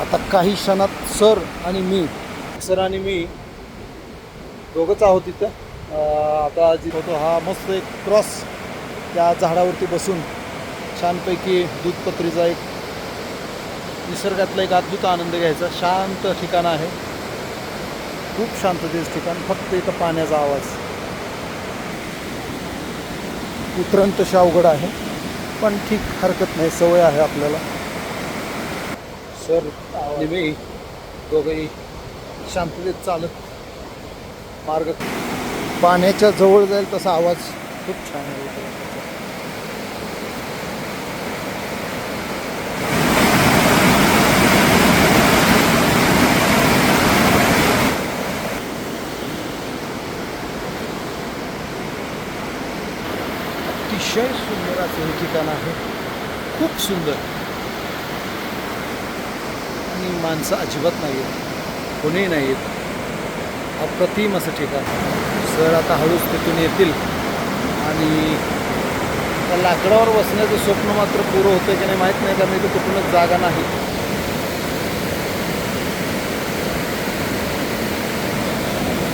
आता काही क्षणात सर आणि मी सर आणि मी दोघंच आहोत तिथं आता जी होतो हा मस्त एक क्रॉस त्या झाडावरती बसून छानपैकी दूधपत्रीचा एक निसर्गातला एक अद्भुत आनंद घ्यायचा. शांत ठिकाण आहे. खूप शांततेचं ठिकाण. फक्त इथं पाण्याचा आवाज. उतरण तशी अवघड आहे. पण ठीक हरकत नाही. सवय आहे आपल्याला. सर आणि मी दोघंही शांततेत चालत मार्ग पाण्याच्या जवळ जाईल तसा आवाज खूप छान आहे. अतिशय सुंदर असं हे ठिकाण आहे. खूप सुंदर. आणि माणसं अजिबात नाही आहेत कोणीही नाही आहेत अप्रतिम असं ठिकाण. सर आता हळूच तिथून येतील. आणि त्या लाकडावर बसण्याचं स्वप्न मात्र पुरं होतं की नाही माहीत नाही कारण इथे कुठूनच जागा नाही.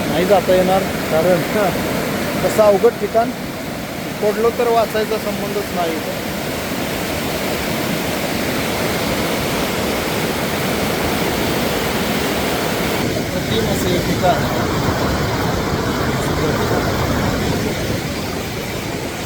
नाही जाता येणार कारण तसं अवघड ठिकाण. पडलो तर वाचायचा संबंधच नाही इथं. Done.